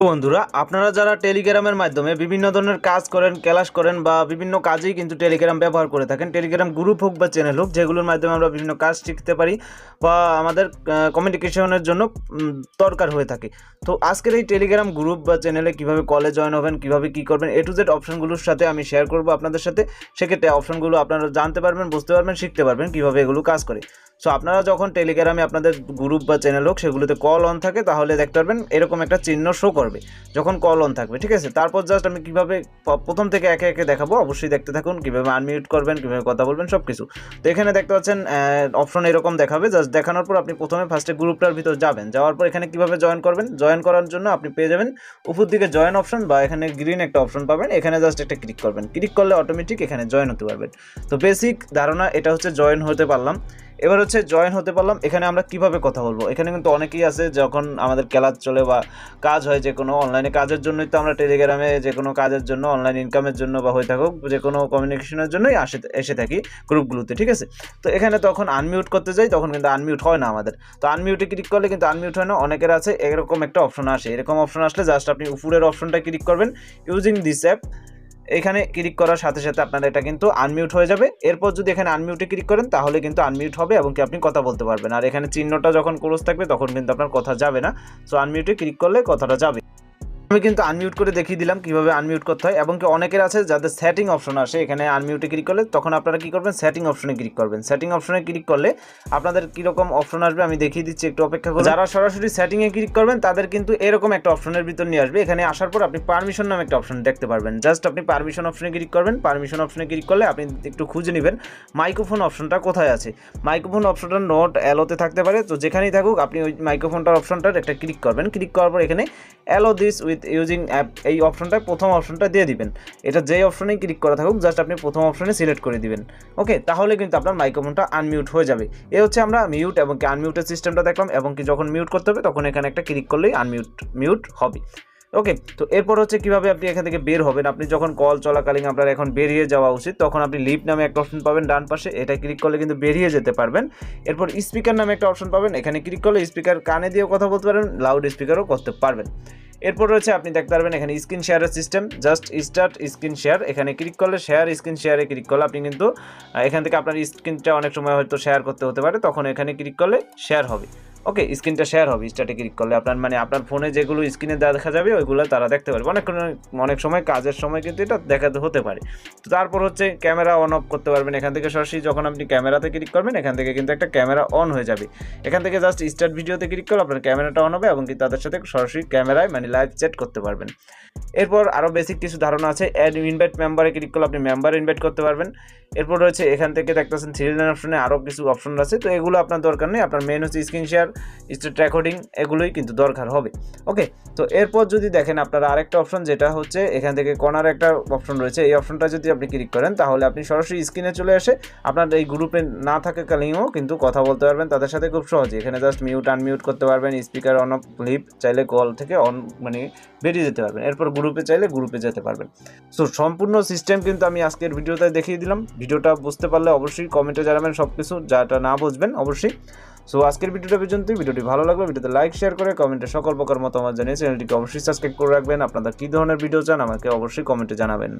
বন্ধুরা, আপনারা যারা টেলিগ্রামের মাধ্যমে বিভিন্ন ধরনের কাজ করেন, ক্লাস করেন বা বিভিন্ন কাজেই কিন্তু টেলিগ্রাম ব্যবহার করে থাকেন, টেলিগ্রাম গ্রুপ হোক বা চ্যানেল হোক, যেগুলোর মাধ্যমে আমরা বিভিন্ন কাজ শিখতে পারি বা আমাদের কমিউনিকেশনের জন্য দরকার হয়ে থাকে। তো আজকের এই টেলিগ্রাম গ্রুপ বা চ্যানেলে কীভাবে কলে জয়েন হবেন, কীভাবে কি করবেন, এ টু জেড অপশনগুলোর সাথে আমি শেয়ার করব আপনাদের সাথে। সেক্ষেত্রে অপশনগুলো আপনারা জানতে পারবেন, বুঝতে পারবেন, শিখতে পারবেন কীভাবে এগুলো কাজ করে। সো আপনারা যখন টেলিগ্রামে আপনাদের গ্রুপ বা চ্যানেল হোক, সেগুলোতে কল অন থাকে, তাহলে দেখতে পারবেন এরকম একটা চিহ্ন শো করবে, যখন কল অন থাকবে, ঠিক আছে? তারপর জাস্ট আমি কীভাবে প্রথম থেকে একে একে দেখাবো, অবশ্যই দেখতে থাকুন, কীভাবে আনমিউট করবেন, কীভাবে কথা বলবেন সব কিছু তো এখানে দেখতে পাচ্ছেন অপশন এরকম দেখাবে জাস্ট দেখানোর পর আপনি প্রথমে ফার্স্টে গ্রুপটার ভিতর যাবেন, যাওয়ার পর এখানে কীভাবে জয়েন করবেন জয়েন করার জন্য আপনি পেয়ে যাবেন উপর দিকে জয়েন অপশন বা এখানে গ্রিন একটা অপশন পাবেন, এখানে জাস্ট একটা ক্লিক করবেন। ক্লিক করলে অটোমেটিক এখানে জয়েন হতে পারবেন। তো বেসিক ধারণা, এটা হচ্ছে জয়েন হতে পারলাম। এবার হচ্ছে জয়েন হতে পারলাম। এখানে আমরা কীভাবে কথা বলব? এখানে কিন্তু অনেকেই আছে, যখন আমাদের ক্লাস চলে বা কাজ হয় যে কোনো অনলাইনে কাজের জন্যই তো আমরা টেলিগ্রামে যে কোনো কাজের জন্য অনলাইন ইনকামের জন্য বা হয়ে থাকুক, যে কোনো কমিউনিকেশনের জন্যই আসে, এসে থাকি গ্রুপগুলোতে ঠিক আছে? তো এখানে তখন আনমিউট করতে যাই, তখন কিন্তু আনমিউট হয় না আমাদের। তো আনমিউটে ক্লিক করলে কিন্তু আনমিউট হয় না, অনেকের আছে, এরকম একটা অপশন আসে। এরকম অপশন আসলে জাস্ট আপনি উপরের অপশনটা ক্লিক করবেন ইউজিং দিস অ্যাপ এখানে ক্লিক করার সাথে সাথে আপনার এটা কিন্তু আনমিউট হয়ে যাবে। এরপর যদি এখানে আনমিউটে ক্লিক করেন, তাহলে কিন্তু আনমিউট হবে এবং কি আপনি কথা বলতে পারবেন। আর এখানে চিহ্নটা যখন ক্লোজ থাকবে, তখন কিন্তু আপনার কথা যাবে না। সো আনমিউটে ক্লিক করলে কথাটা যাবে। আমি কিন্তু আনমিউট করে দেখিয়ে দিলাম কীভাবে আনমিউট করতে হয়, এবং কি অনেকের আছে যাদের সেটিং অপশন আসে, এখানে আনমিউটে ক্লিক করলে তখন আপনারা কি করবেন সেটিং অপশনে ক্লিক করবেন। সেটিং অপশনে ক্লিক করলে আপনাদের কীরকম অপশন আসবে আমি দেখিয়ে দিচ্ছি, একটু অপেক্ষা করুন। যারা সরাসরি সেটিংয়ে ক্লিক করবেন, তাদের কিন্তু এরকম একটা অপশনের ভিতর নিয়ে আসবে। এখানে আসার পর আপনি পারমিশন নামে একটা অপশন দেখতে পারবেন। জাস্ট আপনি পারমিশন অপশনে ক্লিক করবেন। পারমিশন অপশনে ক্লিক করলে আপনি একটু খুঁজে নেবেন মাইক্রোফোন অপশনটা কোথায় আছে। মাইক্রোফোন অপশনটা নোট অ্যালোতে থাকতে পারে। তো যেখানেই থাকুক, আপনি ওই মাইক্রোফোনটার অপশনটার একটা ক্লিক করবেন। ক্লিক করার পর এখানে allow this with using app এই অপশনটা প্রথম অপশনটা দিয়ে দিবেন। এটা যেই অপশনেই ক্লিক করা থাকুক জাস্ট আপনি প্রথম অপশনে সিলেক্ট করে দিবেন। ওকে তাহলে কিন্তু আপনার মাইক্রোফোনটা আনমিউট হয়ে যাবে। এ হচ্ছে আমরা মিউট এবং কি আনমিউটের সিস্টেমটা দেখলাম, এবং কি যখন মিউট করতে হবে, তখন এখানে একটা ক্লিক করলেই আনমিউট মিউট হবে। ওকে তো এরপর হচ্ছে কীভাবে আপনি এখান থেকে বের হবেন? আপনি যখন কল চলাকালীন আপনার এখন বেরিয়ে যাওয়া উচিত, তখন আপনি লিপ নামে একটা অপশন পাবেন ডান পাশে এটা ক্লিক করলে কিন্তু বেরিয়ে যেতে পারবেন। এরপর স্পিকার নামে একটা অপশন পাবেন, এখানে ক্লিক করলে স্পিকার কানে দিয়েও কথা বলতে পারবেন লাউড স্পিকারও করতে পারবেন। এরপর রয়েছে, আপনি দেখতে পারবেন এখানে স্ক্রিন শেয়ারের system. Just start screen share, এখানে ক্লিক করলে শেয়ার স্ক্রিন শেয়ারে ক্লিক করলে আপনি কিন্তু এখান থেকে আপনার স্ক্রিনটা অনেক সময় হয়তো শেয়ার করতে হতে পারে, তখন এখানে ক্লিক করলে শেয়ার হবে। ওকে, স্ক্রিনটা শেয়ার হবে স্টার্টে ক্লিক করলে। আপনার মানে আপনার ফোনে যেগুলো স্ক্রিনে দেখা যাবে, ওইগুলো তারা দেখতে পারবে। অনেক অনেক সময় কাজের সময় কিন্তু এটা দেখাতে হতে পারে। তো তারপর হচ্ছে ক্যামেরা অন অফ করতে পারবেন এখান থেকে সরাসরি। যখন আপনি ক্যামেরাতে ক্লিক করবেন, এখান থেকে কিন্তু একটা ক্যামেরা অন হয়ে যাবে। এখান থেকে জাস্ট স্টার্ট ভিডিওতে ক্লিক করলে আপনার ক্যামেরাটা অন হবে এবং কি তাদের সাথে সরাসরি ক্যামেরায় মানে লাইভ চ্যাট করতে পারবেন। এরপর আরও বেসিক কিছু ধারণা আছে। অ্যাড ইনভাইট মেম্বারে ক্লিক করলে আপনি মেম্বার ইনভাইট করতে পারবেন। এরপর রয়েছে এখান থেকে দেখতেছেন থ্রি লাইন অপশনে আরও কিছু অপশন আছে। তো এগুলো আপনার দরকার নেই। আপনার মেন হচ্ছে স্ক্রিন শেয়ার স্টেট রেকর্ডিং এগুলোই কিন্তু দরকার হবে। ওকে, তো এরপর যদি দেখেন আপনারা আরেকটা অপশন যেটা হচ্ছে এখান থেকে কর্নার একটা অপশন রয়েছে। এই অপশনটা যদি আপনি ক্লিক করেন তাহলে আপনি সরাসরি স্ক্রিনে চলে আসে আপনার এই গ্রুপে না থাকাকালীনও কিন্তু কথা বলতে পারবেন। তাদের সাথে খুব সহজে। এখানে জাস্ট মিউট আনমিউট করতে পারবেন। স্পিকার অন অফ লিপ চাইলে কল থেকে অন মানে বেরিয়ে যেতে পারবেন। এরপর গ্রুপে চাইলে গ্রুপে যেতে পারবেন। সো সম্পূর্ণ সিস্টেম কিন্তু আমি আজকের ভিডিওতে দেখিয়ে দিলাম। ভিডিওটা বুঝতে পারলে অবশ্যই কমেন্টে জানাবেন সব কিছু যাটা না বুঝবেন অবশ্যই। সো আজকের ভিডিওটা পর্যন্ত ভিডিওটি ভালো লাগল ভিডিওতে লাইক শেয়ার করে কমেন্টে সকল প্রকার মতামত জানিয়ে চ্যানেলটিকে অবশ্যই সাবস্ক্রাইব করে রাখবেন। আপনারা কী ধরনের ভিডিও চান, আমাকে অবশ্যই কমেন্টে জানাবেন।